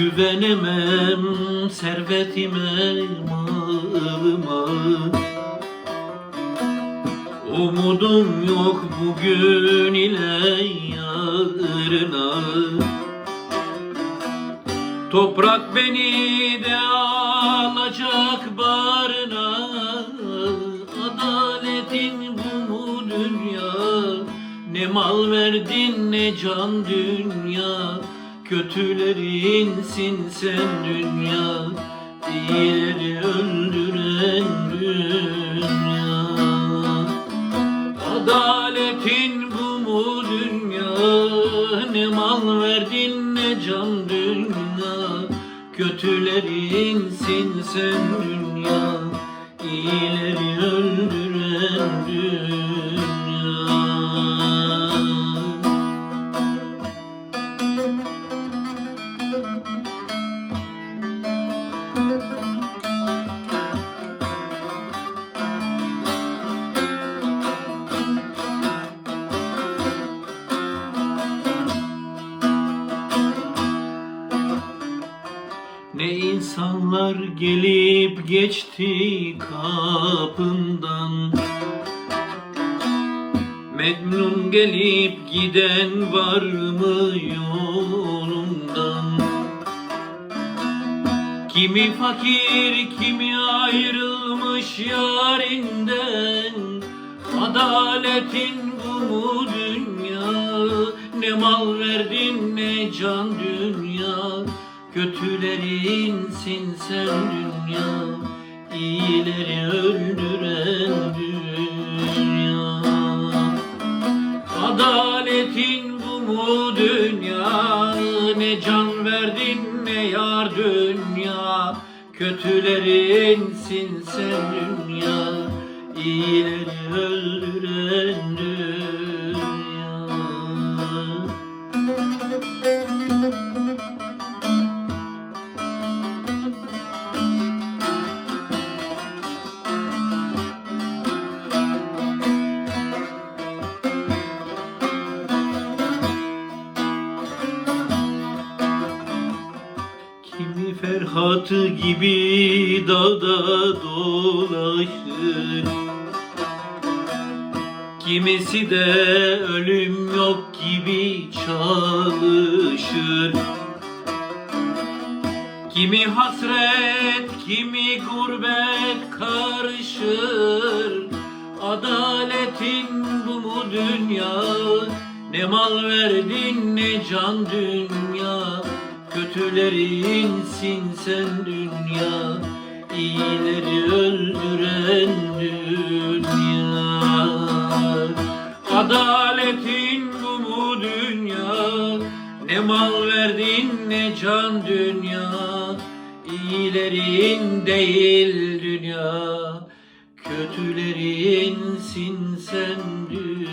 Güvenemem servetime malıma Umudum yok bugün ile yarına. Toprak beni de alacak barına. Adaletin bu mu dünya? Ne mal verdin ne can dünya Kötülerinsin sen dünya İyileri öldüren dünya. Adaletin bu mu dünya? Ne mal verdin ne can dünya. Kötülerinsin sen dünya İyileri öldüren dünya Ne insanlar gelip geçti kapımdan Memnun gelip giden var mı yolundan? Kimi fakir kimi ayrılmış yarinden. Adaletin bu mu dünya? Ne mal verdin ne can dünya Kötülerinsin sen dünya İyileri öldüren dünya. Adaletin bu mu dünya? Ne can verdin ne yar dünya. Kötülerinsin sen dünya İyileri öldüren dünya Ferhat'ı gibi dağda dolaşır. Kimisi de ölüm yok gibi çalışır. Kimi hasret, kimi gurbet karışır. Adaletin bu mu dünya? Ne mal verdin ne can dünya Kötülerinsin sen dünya İyileri öldüren dünya. Adaletin bu mu dünya? Ne mal verdin ne can dünya. İyilerin değil dünya. Kötülerinsin sen dünya